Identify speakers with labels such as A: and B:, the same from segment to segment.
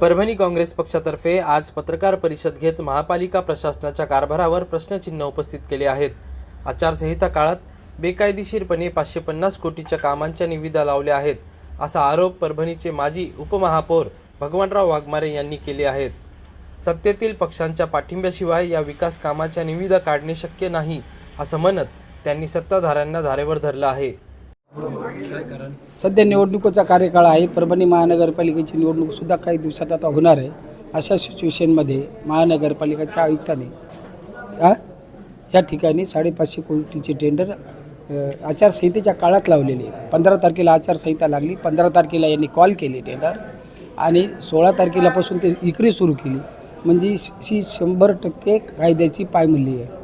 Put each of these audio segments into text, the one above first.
A: परभणी काँग्रेस पक्षातर्फे आज पत्रकार परिषद घेत महापालिका प्रशासनाच्या कारभारावर प्रश्नचिन्ह उपस्थित केले आहेत. आचारसंहिता काळात बेकायदेशीरपणे पाचशे पन्नास कोटीच्या कामांच्या निविदा लावल्या आहेत असा आरोप परभणीचे माजी उपमहापौर भगवानराव वाघमारे यांनी केले आहेत. सत्तेतील पक्षांच्या पाठिंब्याशिवाय या विकास कामाच्या निविदा काढणे शक्य नाही असं म्हणत त्यांनी सत्ताधाऱ्यांना धारेवर धरलं आहे.
B: सध्या निवडणुकीचा कार्यकाळ आहे. परभणी महानगरपालिकेची निवडणूक सुद्धा काही दिवसात आता होणार आहे. अशा सिच्युएशनमध्ये महानगरपालिकेच्या आयुक्ताने या ठिकाणी साडेपाचशे कोटीचे टेंडर आचारसंहितेच्या काळात लावलेले आहेत. पंधरा तारखेला आचारसंहिता लागली. पंधरा तारखेला यांनी कॉल केले टेंडर आणि सोळा तारखेलापासून ते विक्री सुरू केली. म्हणजे ही शंभर टक्के कायद्याची पायमल्ली आहे.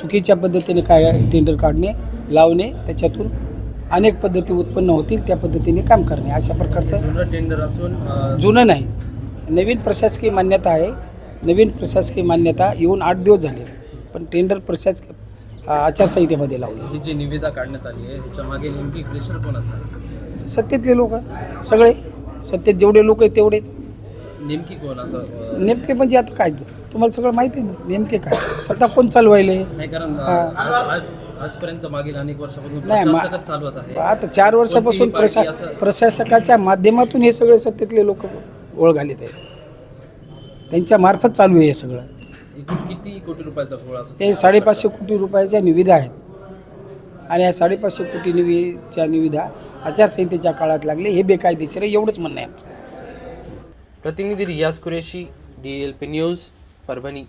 B: चुकीच्या पद्धतीने काय टेंडर काढणे लावणे त्याच्यातून अनेक पद्धती उत्पन्न होतील त्या पद्धतीने काम करणे. अशा प्रकारचं
A: जुनं टेंडर असून
B: जुनं नाही. नवीन प्रशासकीय मान्यता आहे. नवीन प्रशासकीय मान्यता येऊन आठ दिवस झाले. पण टेंडर प्रशास आचारसंहितेमध्ये लावलं.
A: ही जी निविदा काढण्यात आली आहे ह्याच्या मागे नेमकी प्रेशर कोणाचं आहे?
B: सत्तेतले लोक सगळे. सत्तेत जेवढे लोक आहेत तेवढेच.
A: नेमकी कोण असं
B: नेमके म्हणजे आता काय? तुम्हाला सगळं माहिती आहे नेमके काय? सत्ता कोण चालवायले?
A: नाही कारण आजपर्यंत मागील अनेक वर्षापासून प्रशासकच चालवत आहे.
B: आता चार वर्षापासून
A: कोणतीही
B: प्रशा
A: पार्टी असं-
B: प्रशासकाच्या माध्यमातून हे सगळे सत्तेतले लोक ओळ घालीत आहेत. त्यांच्या मार्फत चालू आहे हे सगळं.
A: एकूण किती कोटी रुपयाचा घोळा असं
B: हे साडेपाचशे कोटी रुपयाच्या निविदा आहेत. आणि या साडेपाचशे कोटी निवीच्या निविदा आचारसंहितेच्या काळात लागले हे बेकायदेशीर आहे एवढंच म्हणणं आहे आमचं.
A: प्रतिनिधी Riyaz Qureshi D L P news Parbhani.